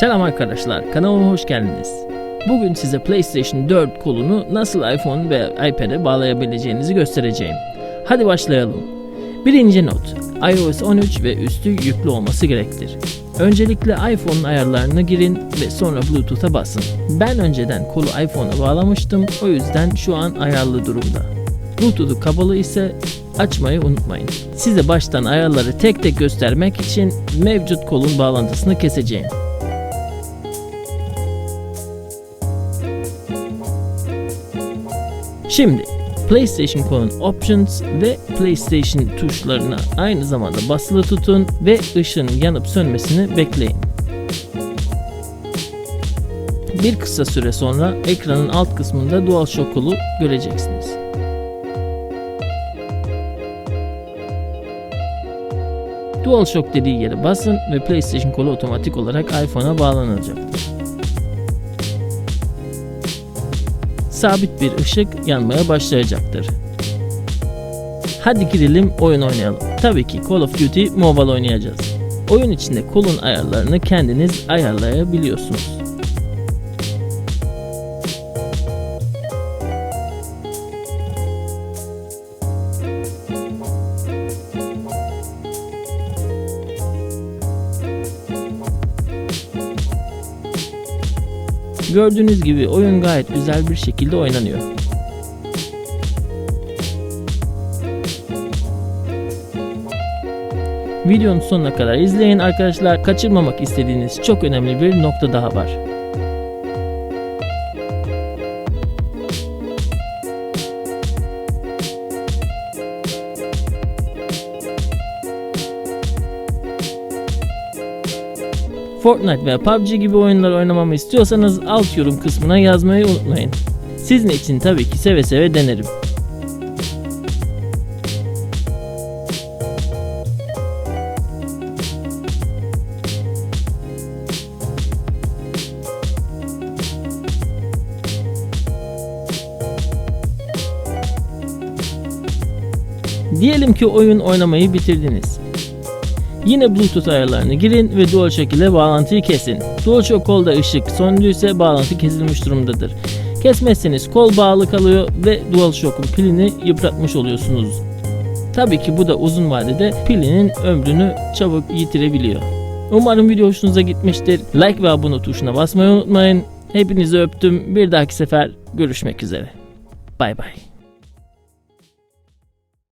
Selam arkadaşlar, kanalıma hoş geldiniz. Bugün size PlayStation 4 kolunu nasıl iPhone ve iPad'e bağlayabileceğinizi göstereceğim. Hadi başlayalım. Birinci not, iOS 13 ve üstü yüklü olması gerektir. Öncelikle iPhone'un ayarlarını girin ve sonra Bluetooth'a basın. Ben önceden kolu iPhone'a bağlamıştım, o yüzden şu an ayarlı durumda. Bluetooth'u kapalı ise açmayı unutmayın. Size baştan ayarları tek tek göstermek için mevcut kolun bağlantısını keseceğim. Şimdi PlayStation kolun Options ve PlayStation tuşlarına aynı zamanda basılı tutun ve ışığın yanıp sönmesini bekleyin. Bir kısa süre sonra ekranın alt kısmında DualShock kolu göreceksiniz. DualShock dediği yere basın ve PlayStation kolu otomatik olarak iPhone'a bağlanacaktır. Sabit bir ışık yanmaya başlayacaktır. Hadi girelim oyun oynayalım. Tabii ki Call of Duty Mobile oynayacağız. Oyun içinde kolun ayarlarını kendiniz ayarlayabiliyorsunuz. Gördüğünüz gibi oyun gayet güzel bir şekilde oynanıyor. Videonun sonuna kadar izleyin arkadaşlar. Kaçırmamak istediğiniz çok önemli bir nokta daha var. Fortnite veya PUBG gibi oyunlar oynamamı istiyorsanız alt yorum kısmına yazmayı unutmayın. Sizin için tabii ki seve seve denerim. Diyelim ki oyun oynamayı bitirdiniz. Yine Bluetooth ayarlarını girin ve DualShock ile bağlantıyı kesin. DualShock kolda ışık söndüyse bağlantı kesilmiş durumdadır. Kesmezseniz kol bağlı kalıyor ve DualShock'un pilini yıpratmış oluyorsunuz. Tabii ki bu da uzun vadede pilinin ömrünü çabuk yitirebiliyor. Umarım video hoşunuza gitmiştir. Like ve abone tuşuna basmayı unutmayın. Hepinizi öptüm. Bir dahaki sefer görüşmek üzere. Bay bay.